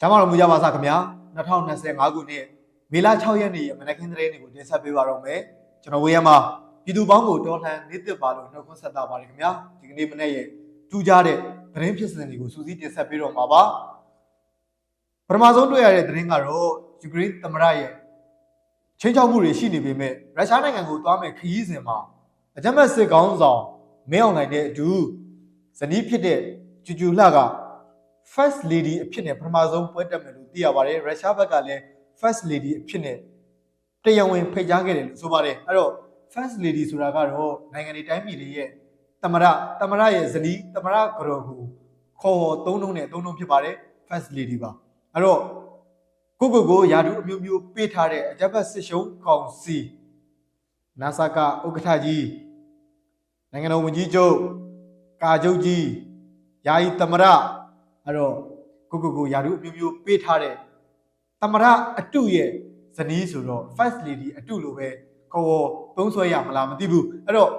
ကျမ်းမာတော်မူကြပါစားခင်ဗျာ2025ခုနှစ်မေလ6ရက်နေ့ရမနက်ခင်းသတင်းတွေကိုတင်ဆက်ပေးပါတော့မယ်ကျွန်တော်ဝေးရမှာပြည်သူပေါင်းကိုတော်လှန်နေသစ်ပါလို့နှုတ်ခွန်းဆက်တာပါတယ်ခင်ဗျာဒီကနေ့မနေ့ရဲ့ထူးခြားတဲ့သတင်းဖြစ်စဉ်တွေကိုစူးစီးတင်ဆက်ပေးတော့မှာပါပထမဆုံးတွေ့ရတဲ့သတင်းကတော့ယူကရိန်းသမ္မတရဲ့ချင်းချောက်မှုတွေရှိနေပေမဲ့ရုရှားနိုင်ငံကိုသွားမဲ့ခရီးစဉ်မှာအကြမ်းဖက်စစ်ကောင်းဆောင်မင်းအောင်နိုင်တဲ့အတူဇနီးဖြစ်တဲ့ကျူကျူလှက first lady အဖြစ်နဲ့ပထမဆုံးပွဲတက်မယ်လို့သိရပါတယ်ရုရှားဘက်ကလည်း first lady အဖြစ်နဲ့တရားဝင်ဖိတ်ကြားခဲ့တယ်လို့ဆိုပါတယ်အဲ့တော့ first lady ဆိုတာကတော့နိုင်ငံတွေတိုင်းပြည်တွေရဲ့သမရသမရရဲ့ဇနီးသမရကတော်ကိုခေါ်ဟောသုံးလုံးနဲ့သုံးလုံးဖြစ်ပါတယ် first lady ပါအဲ့တော့ကိုကိုကိုယာဒူအမျိုးမျိုးပေးထားတဲ့အကြပ်ဘတ်စစ်ရှုံးကောင်စီနာဆာကဥက္ကဋ္ဌကြီးနိုင်ငံတော်ဝန်ကြီးချုပ်ကာချုပ်ကြီးယာယီသမရ အဲ့တော့ကိုကိုကိုယာရုအမျိုးမျိုးပေးထားတဲ့သမရအတုရဲ့ဇနီးဆိုတော့ first lady အတုလိုပဲခေါ်ခေါ်သုံးဆွဲရမလားမသိဘူးအဲ့တော့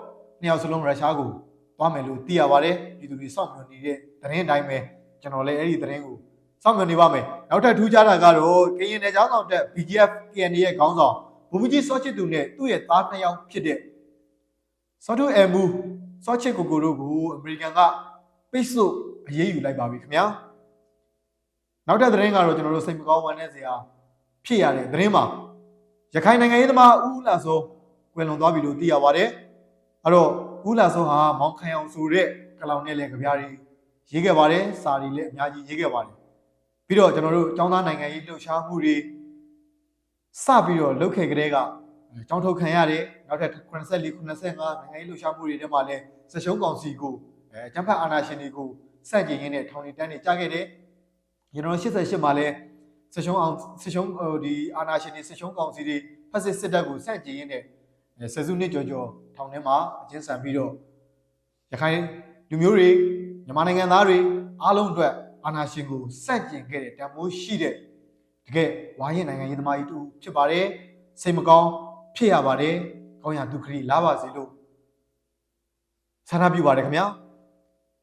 နှစ်ယောက်စလုံးရုရှားကိုသွားမယ်လို့သိရပါတယ်ပြည်သူတွေစောင့်မျှော်နေတဲ့သတင်းအတိုင်းပဲကျွန်တော်လည်းအဲ့ဒီသတင်းကိုစောင့်မျှော်နေပါမယ်နောက်ထပ်ထူးခြားတာကတော့ကရင်နယ်ကျောင်းဆောင်တက် BGF KN ရဲ့ခေါင်းဆောင်ဘူမကြီးစောချစ်သူနဲ့သူ့ရဲ့သားနှစ်ယောက်ဖြစ်တဲ့စောထုအမူစောချစ်ကိုကိုတို့ကိုအမေရိကန်ကပိတ်ဆို့ အရေးယူလိုက်ပါပြီခင်ဗျာနောက်တဲ့သတင်းကတော့ကျွန်တော်တို့စိတ်မကောင်းဝမ်းနည်းစရာဖြစ်ရတဲ့သတင်းမှာရခိုင်နိုင်ငံရေးသမားဦးလာစောကွယ်လွန်သွားပြီလို့သိရပါတယ်အဲ့တော့ဦးလာစောဟာမောင်ခိုင်အောင်ဆိုတဲ့ကလောင်နဲ့လည်းကြပြားတွေရေးခဲ့ပါတယ်စာတွေလည်းအများကြီးရေးခဲ့ပါတယ်ပြီးတော့ကျွန်တော်တို့ចောင်းသားနိုင်ငံရေးလှုပ်ရှားမှုတွေစပြီးတော့လုပ်ခဲ့ကြတဲ့ကចောင်းထုတ်ခံရတယ်နောက်ထပ်84 85နိုင်ငံရေးလှုပ်ရှားမှုတွေထဲမှာလည်းစက်ရှုံးကောင်စီကိုအဲကျန်းဖတ်အာဏာရှင်တွေကို စန့်ကျင်ရင်းနဲ့ထောင်နေတန်းနေကြခဲ့တယ်ကျွန်တော်88မှာလဲဆရှုံးအောင်ဆရှုံးဟိုဒီအာနာရှင်တွေဆရှုံးကောင်စီတွေဖက်စစ်စစ်တပ်ကိုစန့်ကျင်ရင်းနဲ့ဆယ်စုနှစ်ကျော်ကျော်ထောင်ထဲမှာအကျဉ်းဆန်ပြီးတော့ရခိုင်လူမျိုးတွေမြန်မာနိုင်ငံသားတွေအားလုံးအတွက်အာနာရှင်ကိုစန့်ကျင်ခဲ့တဲ့တန်ဖိုးရှိတဲ့တကယ်ဝါရင်နိုင်ငံရေးသမားကြီးတူဖြစ်ပါတယ်စိတ်မကောင်းဖြစ်ရပါတယ်ကောင်းရဒုက္ခရီလာပါစေလို့ဆန္ဒပြုပါတယ်ခင်ဗျာ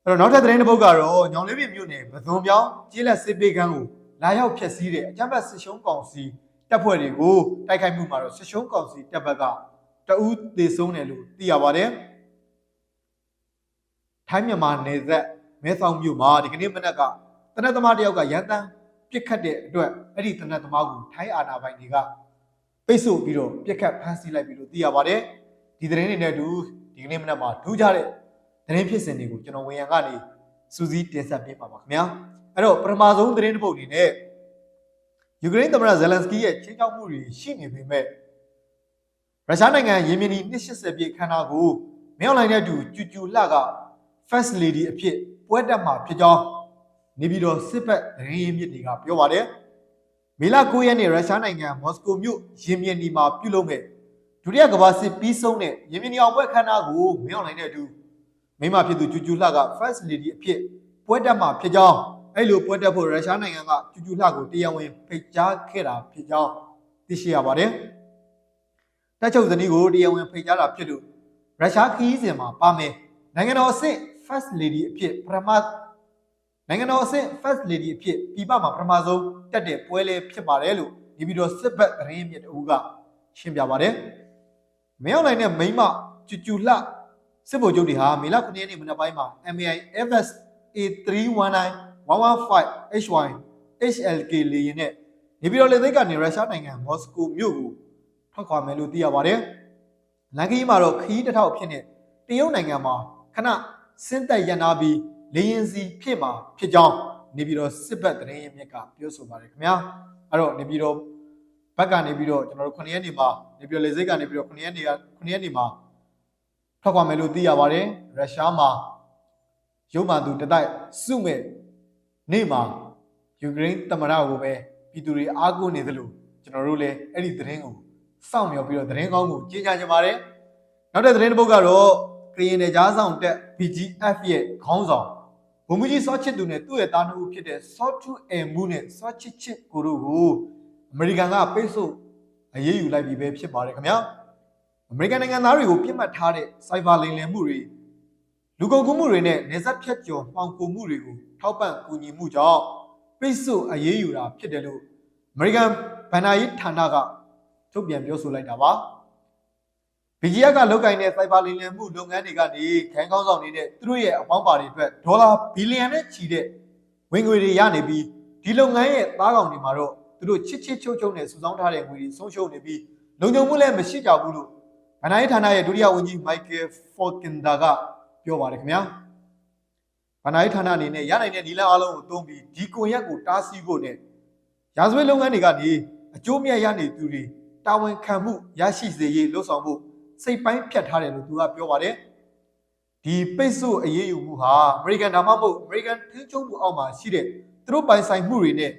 အဲ့တော့နောက်ထပ်သတင်းတစ်ပုဒ်ကတော့ညောင်လေးပြည်မြို့နယ်မသွန်ပြောင်းကျေးလက်စစ်ပေးကမ်းကိုလာရောက်ဖျက်ဆီးတဲ့အကြမ်းဖက်စစ်ရှုံးကောင်စီတပ်ဖွဲ့တွေကိုတိုက်ခိုက်မှုမှာတော့စစ်ရှုံးကောင်စီတပ်ဘက်ကတအူးသေဆုံးတယ်လို့သိရပါတယ်။ထိုင်းမြန်မာနယ်စပ်မဲဆောက်မြို့မှာဒီကနေ့မနက်ကတနက်သမားတယောက်ကရန်တမ်းပြစ်ခတ်တဲ့အတွက်အဲ့ဒီတနက်သမားကိုထိုင်းအာဏာပိုင်တွေကပိတ်ဆို့ပြီးတော့ပြစ်ခတ်ဖမ်းဆီးလိုက်ပြီလို့သိရပါတယ်။ဒီသတင်းတွေနဲ့အတူဒီကနေ့မနက်မှာထူးခြားတဲ့ သတင်းဖြစ်စဉ်တွေကိုကျွန်တော်ဝန်ရံကနေစူးစီးတင်ဆက်ပေးပါပါခင်ဗျာအဲ့တော့ပထမဆုံးသတင်းတစ်ပုဒ်အနေနဲ့ယူကရိန်းသမ္မတဇယ်လန်စကီရဲ့ချင်းချောက်မှုတွေရှိနေပေမဲ့ရုရှားနိုင်ငံယီမင်နီ280ပြည့်ခန္ဓာကိုမင်းအွန်လိုင်းနဲ့အတူကျူကျူလှက first lady အဖြစ်ပွဲတက်မှာဖြစ်ကြောင်းနေပြည်တော်စစ်ဘက်သတင်းရင်းမြစ်တွေကပြောပါတယ်မေလ9ရက်နေ့ရုရှားနိုင်ငံမော်စကိုမြို့ယီမင်နီမှာပြုလုပ်မဲ့ဒုတိယကမ္ဘာစစ်ပြီးဆုံးတဲ့ယီမင်နီအောင်ပွဲခန္ဓာကိုမင်းအွန်လိုင်းနဲ့အတူ မိမဖြစ်သူကျူကျူလှက first lady အဖြစ်ပွဲတက်မှာဖြစ်ကြောင်းအဲ့လိုပွဲတက်ဖို့ရုရှားနိုင်ငံကကျူကျူလှကိုတရားဝင်ဖိတ်ကြားခဲ့တာဖြစ်ကြောင်းသိရှိရပါတယ်။တက်ချုပ်ဇနီးကိုတရားဝင်ဖိတ်ကြားတာဖြစ်လို့ရုရှားခီးစဉ်မှာပါမယ်။နိုင်ငံတော်အဆင့် first lady အဖြစ်ပထမနိုင်ငံတော်အဆင့် first lady အဖြစ်ပြည်ပမှာပထမဆုံးတက်တဲ့ပွဲလေးဖြစ်ပါတယ်လို့ဒီဗီဒီယိုစစ်ဘက်သတင်းမြစ်တူကရှင်းပြပါတယ်။မင်းအောင်လိုင်းနဲ့မိမကျူကျူလှ စစ်ဗိုလ်ချုပ်တွေဟာမေလ9ရက်နေ့မနက်ပိုင်းမှာ MAI FS A319 115 HY HLK လေယာဉ်နဲ့နေပြည်တော်လေဆိပ်ကနေရုရှားနိုင်ငံမော်စကိုမြို့ကိုထွက်ခွာမယ်လို့သိရပါတယ်။လန်ကီးမှာတော့ခီးတစ်ထောက်ဖြစ်နေတရုတ်နိုင်ငံမှာခဏစင်းသက်ရန်နာပြီးလေယာဉ်စီဖြစ်မှာဖြစ်ကြောင်းနေပြည်တော်စစ်ဘက်သတင်းရင်းမြစ်ကပြောဆိုပါတယ်ခင်ဗျာ။အဲ့တော့နေပြည်တော်ဘက်ကနေပြီးတော့ကျွန်တော်တို့9ရက်နေ့မှာနေပြည်တော်လေဆိပ်ကနေပြီးတော့9ရက်နေ့က9ရက်နေ့မှာ ထွက်ခွာမယ်လို့သိရပါတယ်ရုရှားမှာရုပ်မှန်သူတတိုက်စုမဲ့နေ့မှာယူကရိန်းသမ္မတကိုပဲပြည်သူတွေအားကိုးနေသလိုကျွန်တော်တို့လည်းအဲ့ဒီသတင်းကိုစောင့်မျှော်ပြီးတော့သတင်းကောင်းကိုကြေညာကြပါတယ်နောက်တဲ့သတင်းတစ်ပုဒ်ကတော့ကရင်နယ်ကြားဆောင်တက် BGF ရဲ့ခေါင်းဆောင်ဘုံမကြီးစောချစ်သူနဲ့သူ့ရဲ့သားနှစ်ဦးဖြစ်တဲ့စောထုအမ်မူနဲ့စောချစ်ချစ်ကိုတို့ကိုအမေရိကန်ကပိတ်ဆို့အရေးယူလိုက်ပြီပဲဖြစ်ပါတယ်ခင်ဗျာ အမေရိကန်နိုင်ငံသားတွေကိုပြစ်မှတ်ထားတဲ့စိုက်ဘာလိမ်လည်မှုတွေလူကုန်ကူးမှုတွေနဲ့နေဆက်ဖြတ်ကျော်မှောင်ခိုမှုတွေကိုထောက်ပံ့ကူညီမှုကြောင့်ပိတ်ဆို့အရေးယူတာဖြစ်တယ်လို့အမေရိကန်ဗန်နာရေးဌာနကထုတ်ပြန်ပြောဆိုလိုက်တာပါ BGF ကလောက်ကင်တဲ့စိုက်ဘာလင်းလည်မှုလုပ်ငန်းတွေကနေခိုင်ကောင်းဆောင်နေတဲ့သူတို့ရဲ့အပေါင်းပါတွေအတွက်ဒေါ်လာဘီလီယံနဲ့ချီတဲ့ဝင်ငွေတွေရနေပြီးဒီလုပ်ငန်းရဲ့သားကောင်တွေမှာတော့သူတို့ချစ်ချစ်ချုပ်ချုပ်နဲ့စုဆောင်းထားတဲ့ငွေတွေဆုံးရှုံးနေပြီးလုံခြုံမှုလည်းမရှိကြဘူးလို့ ဗန်နာရေးဌာနရဲ့ဒုတိယဝန်ကြီးမိုက်ကယ်ဖော်ကင်ဒါကပြောပါတယ်ခင်ဗျာဗန်နာရေးဌာနအနေနဲ့ရနိုင်တဲ့ဒီလန်းအလုံးကိုသုံးပြီးဒီကွန်ရက်ကိုတားဆီးဖို့နဲ့ရာဇဝတ်လုပ်ငန်းတွေကနေအကျိုးမြတ်ရနေသူတွေတာဝန်ခံမှုရရှိစေရေးလှုပ်ဆောင်ဖို့စိတ်ပိုင်းဖြတ်ထားတယ်လို့သူကပြောပါတယ်ဒီပိတ်ဆို့အရေးယူမှုဟာအမေရိကန်ဒါမှမဟုတ်အမေရိကန်ထိန်းချုပ်မှုအောက်မှာရှိတဲ့သူတို့ပိုင်ဆိုင်မှုတွေနဲ့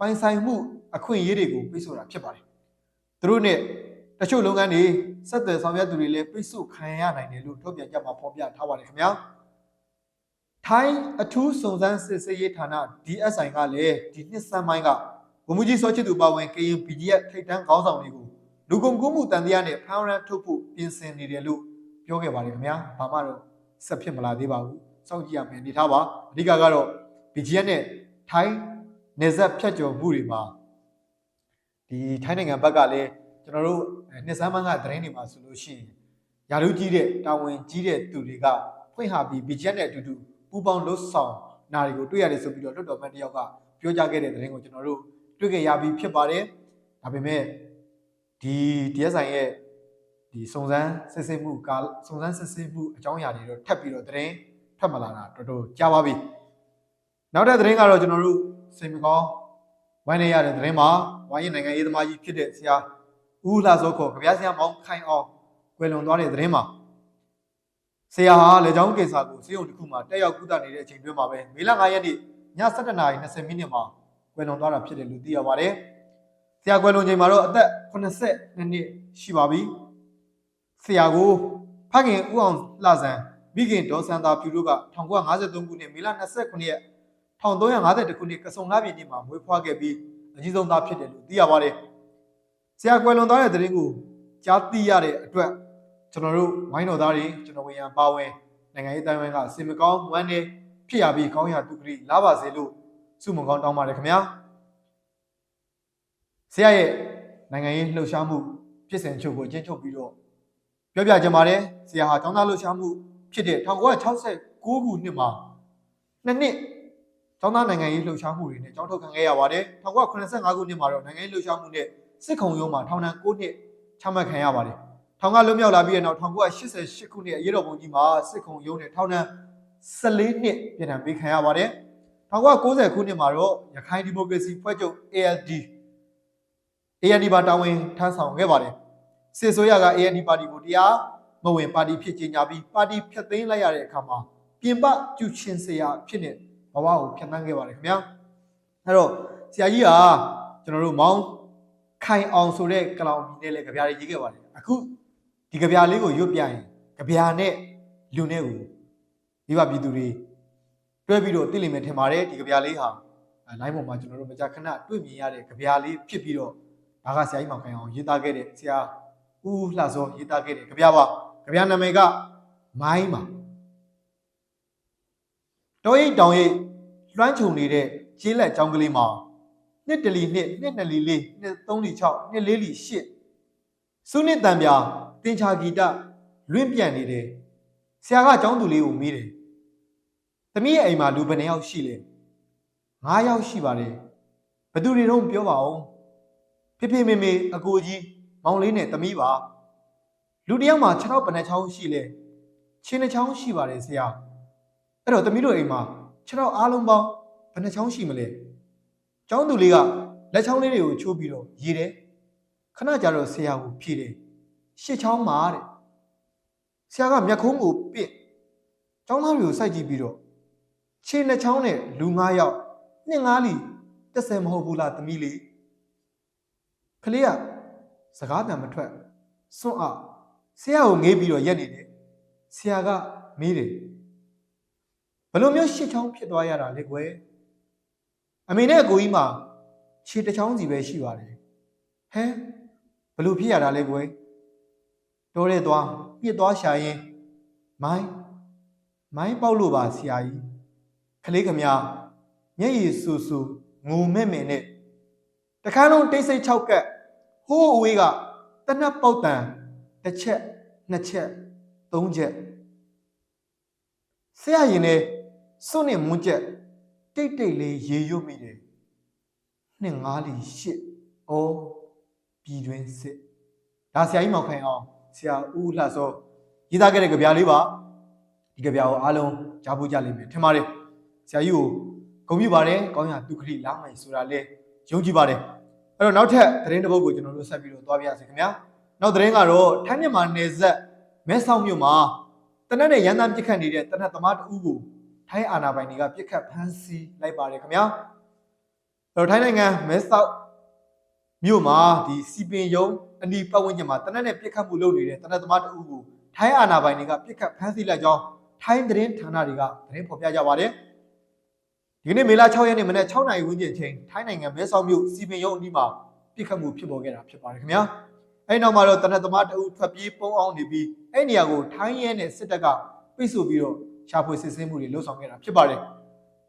ပိုင်ဆိုင်မှုအခွင့်အရေးတွေကိုပိတ်ဆို့တာဖြစ်ပါတယ်သူတို့နဲ့ တချို့လုပ်ငန်းတွေစက်သည်ဆောင်ရွက်သူတွေလည်းပိတ်ဆို့ခံရနိုင်တယ်လို့ထုတ်ပြန်ကြမှာဖော်ပြထားပါတယ်ခင်ဗျာထိုင်းအထူးစုံစမ်းစစ်ဆေးရေးဌာန DSI ကလည်းဒီနှစ်စမ်းပိုင်းကဗိုလ်မှူးကြီးစောချစ်သူပါဝင်ကရင် BGF ထိပ်တန်းခေါင်းဆောင်တွေကိုလူကုန်ကူးမှုတန်တရားနဲ့ဖမ်းရမ်းထုတ်ဖို့ပြင်ဆင်နေတယ်လို့ပြောခဲ့ပါတယ်ခင်ဗျာဘာမှတော့ဆက်ဖြစ်မလာသေးပါဘူးစောင့်ကြည့်ရမယ်အနေထားပါအဓိကကတော့ BGF နဲ့ထိုင်းနေဆက်ဖြတ်ကျော်မှုတွေမှာဒီထိုင်းနိုင်ငံဘက်ကလည်း ကျွန်တော်တို့နှစ်စမ်းပိုင်းကသတင်းတွေမှာဆိုလို့ရှိရင်ယာရုကြီးတဲ့တာဝန်ကြီးတဲ့သူတွေကဖွင့်ဟာပြီး BGF နဲ့အတူတူပူးပေါင်းလှုပ်ဆောင်နာတွေကိုတွေ့ရတယ်ဆိုပြီးတော့လွတ်တော်မန်တယောက်ကပြောကြားခဲ့တဲ့သတင်းကိုကျွန်တော်တို့တွေ့ခဲ့ရပြီးဖြစ်ပါတယ်ဒါပေမဲ့ဒီ DSI ရဲ့ဒီစုံစမ်းစစ်ဆေးမှုကစုံစမ်းစစ်ဆေးမှုအကြောင်းအရာတွေတော့ထပ်ပြီးတော့သတင်းဖတ်မလာတာတော်တော်ကြာပါပြီနောက်တဲ့သတင်းကတော့ကျွန်တော်တို့စိတ်မကောင်းဝိုင်းနေရတဲ့သတင်းမှာဝိုင်းရင်နိုင်ငံရေးသမားကြီးဖြစ်တဲ့ဆရာ ဦးလှစောခေါ်ကြပြဆရာမောင်ခိုင်အောင်ကွယ်လွန်သွားတဲ့သတင်းမှာဆရာဟာလေကြောင်းကိစ္စကိုစေယုံတစ်ခုမှာတက်ရောက်ကုသနေတဲ့အချိန်တွင်းမှာပဲမေလ9ရက်နေ့ည7:20မိနစ်မှာကွယ်လွန်သွားတာဖြစ်တယ်လို့သိရပါတယ်။ဆရာကွယ်လွန်ချိန်မှာတော့အသက်82နှစ်ရှိပါပြီ။ဆရာကိုဖခင်ဦးအောင်လှဆန်းမိခင်ဒေါ်စန္တာဖြူတို့က1953ခုနှစ်မေလ29ရက်1352ခုနှစ်ကစုံလာပြည်နေ့မှာမွေးဖွားခဲ့ပြီးအကြီးဆုံးသားဖြစ်တယ်လို့သိရပါတယ်။ ဆရာကွယ်လွန်သွားတဲ့သတင်းကိုကြားသိရတဲ့အတွက်ကျွန်တော်တို့ဝိုင်းတော်သားတွေကျွန်တော်ဝန်ရံပါဝင်နိုင်ငံရေးတိုင်းဝန်ကစင်မကောင်းဝမ်းနေဖြစ်ရပြီးကောင်းရာသူကတိလာပါစေလို့ဆုမွန်ကောင်းတောင်းပါတယ်ခင်ဗျာဆရာရဲ့နိုင်ငံရေးလှုပ်ရှားမှုဖြစ်စဉ်ချုပ်ကိုအကျဉ်းချုပ်ပြီးတော့ပြောပြကြပါတယ်ဆရာဟာကျောင်းသားလှုပ်ရှားမှုဖြစ်တဲ့1969ခုနှစ်မှာနှစ်နှစ်ကျောင်းသားနိုင်ငံရေးလှုပ်ရှားမှုတွေနဲ့ကျောင်းထုတ်ခံခဲ့ရပါတယ်1985ခုနှစ်မှာတော့နိုင်ငံရေးလှုပ်ရှားမှုနဲ့ စစ်ခုံရုံးမှာထောင်ဒဏ်9နှစ်ချမှတ်ခံရပါတယ်ထောင်ကလွတ်မြောက်လာပြီးတဲ့နောက်1988ခုနှစ်အရေးတော်ပုံကြီးမှာစစ်ခုံရုံးနဲ့ထောင်ဒဏ်14နှစ်ပြည်ထောင်ပေးခံရပါတယ်1990ခုနှစ်မှာတော့ရခိုင်ဒီမိုကရေစီဖွဲ့ချုပ် ALD ALD ပါတာဝန်ထမ်းဆောင်ခဲ့ပါတယ်စစ်ဆိုးရက ALD ပါတီကိုတရားမဝင်ပါတီဖြစ်ကြေညာပြီးပါတီဖျက်သိမ်းလိုက်ရတဲ့အခါမှာပြင်ပကျူချင်းစရာဖြစ်နေဘဝကိုဖျက်ဆီးခဲ့ပါတယ်ခင်ဗျာအဲ့တော့ဆရာကြီးကကျွန်တော်တို့မောင်း ခိုင်အောင်ဆိုတဲ့ကလောင်ပြည်နဲ့လည်းကြပြားရေးခဲ့ပါတယ်အခုဒီကြပြားလေးကိုရွတ်ပြရင်ကြပြားနဲ့လူနဲ့ကိုမိဘပြည်သူတွေတွဲပြီးတော့သိလိမ့်မယ်ထင်ပါတယ်ဒီကြပြားလေးဟာလိုင်းပေါ်မှာကျွန်တော်တို့မကြာခဏတွေ့မြင်ရတဲ့ကြပြားလေးဖြစ်ပြီးတော့ဒါကဆရာကြီးမောင်ခိုင်အောင်ရေးသားခဲ့တဲ့ဆရာဦးလှစောရေးသားခဲ့တဲ့ကြပြားပါကြပြားနာမည်ကမိုင်းပါတောရိပ်တောင်ရိပ်လွှမ်းခြုံနေတဲ့ကျေးလက်ကျောင်းကလေးမှာ နှစ်တလီနှစ်နှစ်နှစ်လီလေးနှစ်သုံးလီ6နှစ်လေးလီ8စုနှစ်တန်ပြာတင်ချာဂီတလွင့်ပြန်နေတယ်ဆရာကကျောင်းသူလေးကိုမေးတယ်သမီးရဲ့အိမ်မှာလူဘယ်နှယောက်ရှိလဲ9ယောက်ရှိပါတယ်ဘသူတွေတော့ပြောပါအောင်ဖေဖေမေမေအကိုကြီးမောင်လေးနဲ့သမီးပါလူတစ်ယောက်မှာ6ယောက်ဘယ်နှချောင်းရှိလဲချင်းနှချောင်းရှိပါတယ်ဆရာအဲ့တော့သမီးတို့အိမ်မှာ6ယောက်အားလုံးပေါင်းဘယ်နှချောင်းရှိမလဲ ကျောင်းသူလေးကလက်ချောင်းလေးတွေကိုချိုးပြီးတော့ရေတယ်ခဏကြာတော့ဆရာကိုဖြေတယ်ရှစ်ချောင်းမှာတဲ့ဆရာကမျက်ခုံးကိုပင့်ကျောင်းသားတွေကိုစိုက်ကြည့်ပြီးတော့ခြေနှစ်ချောင်းနဲ့လူ9ယောက်နှစ်ငါးလီတက်ဆယ်မဟုတ်ဘူးလားသမီးလေးကလေးကစကားပြန်မထွက်စွန့်အားဆရာကိုငေးပြီးတော့ရက်နေတယ်ဆရာကမေးတယ်ဘယ်လိုမျိုးရှစ်ချောင်းဖြစ်သွားရတာလဲကွယ် အမေနဲ့အကိုကြီးမှာခြေတစ်ချောင်းစီပဲရှိပါတယ်ဟဲဘယ်လိုဖြစ်ရတာလဲကွယ်တိုးရဲသွားပြစ်သွားရှာရင်မိုင်းမိုင်းပေါက်လို့ပါဆရာကြီးခလေးခမမျက်ရည်ဆူဆူငုံမဲ့မဲ့နဲ့တခါလုံးတိတ်ဆိတ်၆ကက်ဟိုးအဝေးကတနတ်ပုတ်တန်တစ်ချက်နှစ်ချက်သုံးချက်ဆရာရင်နဲ့စွန့်နဲ့မွန်းချက် တိတ်တိတ်လေးရေရွတ်မိတယ်နှစ်ငါးလီရှစ်ဩပြည်တွင်းစစ်ဒါဆရာကြီးမောင်ခိုင်အောင်ဆရာဦးလှစောရေးသားခဲ့တဲ့ကြပြလေးပါဒီကြပြကိုအားလုံးကြားဖို့ကြလိမ့်မယ်ထင်ပါတယ်ဆရာကြီးကိုဂုဏ်ပြုပါတယ်ကောင်းရဒုက္ခရိလာမယ်ဆိုတာလေယုံကြည်ပါတယ်အဲ့တော့နောက်ထပ်သတင်းတစ်ပုဒ်ကိုကျွန်တော်တို့ဆက်ပြီးတော့သွားပြရစီခင်ဗျာနောက်သတင်းကတော့ထိုင်းမြန်မာနယ်စပ်မဲဆောက်မြို့မှာတနက်နဲ့ရန်တမ်းပြစ်ခတ်နေတဲ့တနက်သမားတဦးကို ထိုင်းအာဏာပိုင်တွေကပြစ်ခတ်ဖမ်းဆီးလိုက်ပါတယ်ခင်ဗျာအဲ့တော့ထိုင်းနိုင်ငံမဲဆောက်မြို့မှာဒီစီပင်ယုံအနီးပတ်ဝန်းကျင်မှာတနက်နဲ့ပြစ်ခတ်မှုလုပ်နေတဲ့တနက်သမားတဦးကိုထိုင်းအာဏာပိုင်တွေကပြစ်ခတ်ဖမ်းဆီးလိုက်ကြောင်းထိုင်းသတင်းဌာနတွေကသတင်းဖော်ပြကြပါတယ်ဒီကနေ့မေလ6ရက်နေ့မနက်6နာရီဝန်းကျင်အချိန်ထိုင်းနိုင်ငံမဲဆောက်မြို့စီပင်ယုံအနီးမှာပြစ်ခတ်မှုဖြစ်ပေါ်ခဲ့တာဖြစ်ပါတယ်ခင်ဗျာအဲဒီနောက်မှာတော့တနက်သမားတဦးထွက်ပြေးပုန်းအောင်နေပြီးအဲ့နေရာကိုထိုင်းရဲနဲ့စစ်တပ်ကပိတ်ဆို့ပြီးတော့ ရှာဖွေစစ်ဆေးမှုတွေလုပ်ဆောင်ခဲ့တာဖြစ်ပါတယ်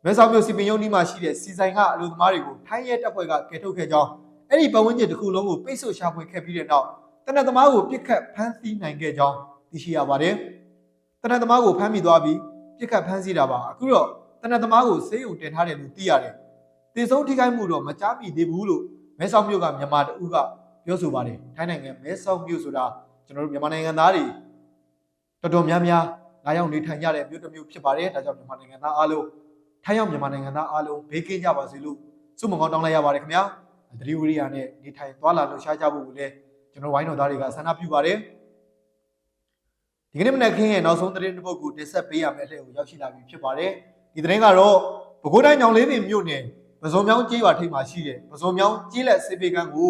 မဲဆောက်မြို့စီပင်ယုံအနီးမှာရှိတဲ့စီဆိုင်ကအလူသမားတွေကိုထိုင်းရဲတပ်ဖွဲ့ကကယ်ထုတ်ခဲ့ကြောင်းအဲ့ဒီပတ်ဝန်းကျင်တစ်ခုလုံးကိုပိတ်ဆို့ရှာဖွေခဲ့ပြီးတဲ့နောက်တနက်သမားကိုပြစ်ခတ်ဖမ်းဆီးနိုင်ခဲ့ကြောင်းသိရှိရပါတယ်တနက်သမားကိုဖမ်းမိသွားပြီးပြစ်ခတ်ဖမ်းဆီးတာပါအခုတော့တနက်သမားကိုဆေးရုံတင်ထားတယ်လို့သိရတယ်တေဆုံးထိခိုက်မှုတော့မကြားမိသေးဘူးလို့မဲဆောက်မြို့ကမြန်မာတဦးကပြောဆိုပါတယ်ထိုင်းနိုင်ငံမဲဆောက်မြို့ဆိုတာကျွန်တော်တို့မြန်မာနိုင်ငံသားတွေတော်တော်များများ လာရောက်နေထိုင်ကြတဲ့မြို့တစ်မြို့ဖြစ်ပါတယ်ဒါကြောင့်မြန်မာနိုင်ငံသားအားလုံးထိုင်းရောက်မြန်မာနိုင်ငံသားအားလုံးဘေးကင်းကြပါစေလို့ဆုမကောင်းတောင်းလိုက်ရပါတယ်ခင်ဗျာသတိဝိရိယနဲ့နေထိုင်သွားလာလှူရှားကြဖို့ကိုလည်းကျွန်တော်ဝိုင်းတော်သားတွေကဆန္ဒပြုပါတယ်ဒီကနေ့မနက်ခင်းရဲ့နောက်ဆုံးသတင်းတစ်ပုဒ်ကိုတင်ဆက်ပေးရမယ့်အလှည့်ကိုရောက်ရှိလာပြီဖြစ်ပါတယ်ဒီသတင်းကတော့ပဲခူးတိုင်းညောင်လေးပင်မြို့နယ်ပဇွန်မြောင်းကျေးရွာထိပ်မှာရှိတဲ့ပဇွန်မြောင်းကျေးလက်စေပေကန်းကို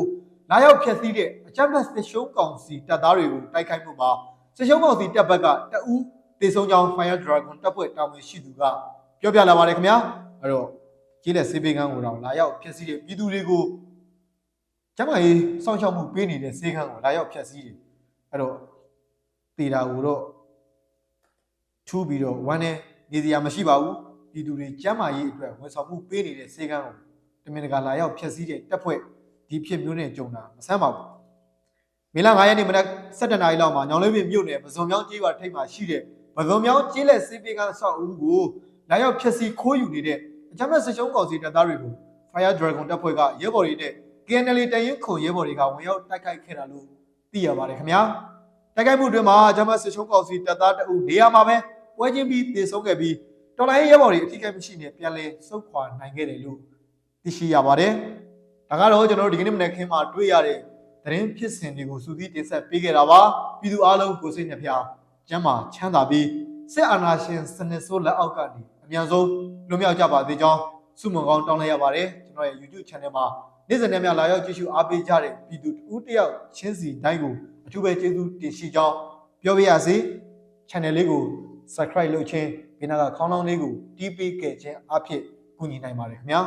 လာရောက်ဖျက်ဆီးတဲ့အကြမ်းဖက်စစ်ရှုံးကောင်စီတပ်သားတွေကိုတိုက်ခိုက်မှုမှာစစ်ရှုံးကောင်စီတပ်ဘက်ကတအူး တေဆုံးကြောင်း Fire Dragon တပ်ဖွဲ့တာဝန်ရှိသူကပြောပြလာပါတယ်ခင်ဗျာအဲ့တော့ကျေးလက်စေပေကန်းကိုတော့လာရောက်ဖျက်ဆီးတဲ့ပြည်သူတွေကိုကျမကြီးစောင့်ရှောက်မှုပေးနေတဲ့စေကန်းကိုလာရောက်ဖျက်ဆီးတယ်အဲ့တော့တေတာကိုတော့ထူးပြီးတော့ဝမ်းနဲ့နေစရာမရှိပါဘူးပြည်သူတွေကျမ်းမာရေးအတွက်ဝန်ဆောင်မှုပေးနေတဲ့စေကန်းကိုတမင်တကာလာရောက်ဖျက်ဆီးတဲ့တပ်ဖွဲ့ဒီဖြစ်မျိုးနဲ့ကြုံတာမဆန်းပါဘူးမေလ9ရက်နေ့မနက်7:00နာရီလောက်မှာညောင်လေးပင်မြို့နယ်ပဇွန်မြောင်းကျေးရွာထိပ်မှာရှိတဲ့ ပဇွန်မြောင်းကျေးလက်စေပေကန်းဆောက်ဦးကိုလာရောက်ဖျက်ဆီးခိုးယူနေတဲ့အကြမ်းဖက်စစ်ရှုံးကောင်စီတပ်သားတွေကို Fire Dragon တပ်ဖွဲ့ကရဲဘော်တွေနဲ့ KNL တရင်ခုံရဲဘော်တွေကဝင်ရောက်တိုက်ခိုက်ခဲ့တာလို့သိရပါတယ်ခင်ဗျာတိုက်ခိုက်မှုတွင်မှာအကြမ်းဖက်စစ်ရှုံးကောင်စီတပ်သားတအုပ်နေရာမှာပဲပွဲချင်းပြီးတေဆုံးခဲ့ပြီးတော်လိုင်းရဲဘော်တွေအထူးကိမရှိနဲ့ပြန်လည်ဆုတ်ခွာနိုင်ခဲ့တယ်လို့သိရှိရပါတယ်ဒါကတော့ကျွန်တော်တို့ဒီကနေ့မနက်ခင်းမှာတွေ့ရတဲ့သတင်းဖြစ်စဉ်တွေကိုစူးစီးတင်ဆက်ပေးခဲ့တာပါပြည်သူအားလုံးကိုစိတ်နှဖျား ကျမ်းမာချမ်းသာပြီးစစ်အာဏာရှင်စနစ်ဆိုးလက်အောက်ကနေအမြန်ဆုံးလွတ်မြောက်ကြပါသေးကြောင်းဆုမွန်ကောင်းတောင်းလိုက်ရပါတယ်ကျွန်တော်ရဲ့ YouTube channel မှာနေ့စဉ်နဲ့များလာရောက်ကြည့်ရှုအားပေးကြတဲ့ပြည်သူတူတယောက်ချင်းစီတိုင်းကိုအထူးပဲကျေးဇူးတင်ရှိကြောင်းပြောပြရစီ channel လေးကို subscribe လုပ်ခြင်းဒီနာကခေါင်းလောင်းလေးကိုတီးပေးခဲ့ခြင်းအဖြစ်ကူညီနိုင်ပါတယ်ခင်ဗျာ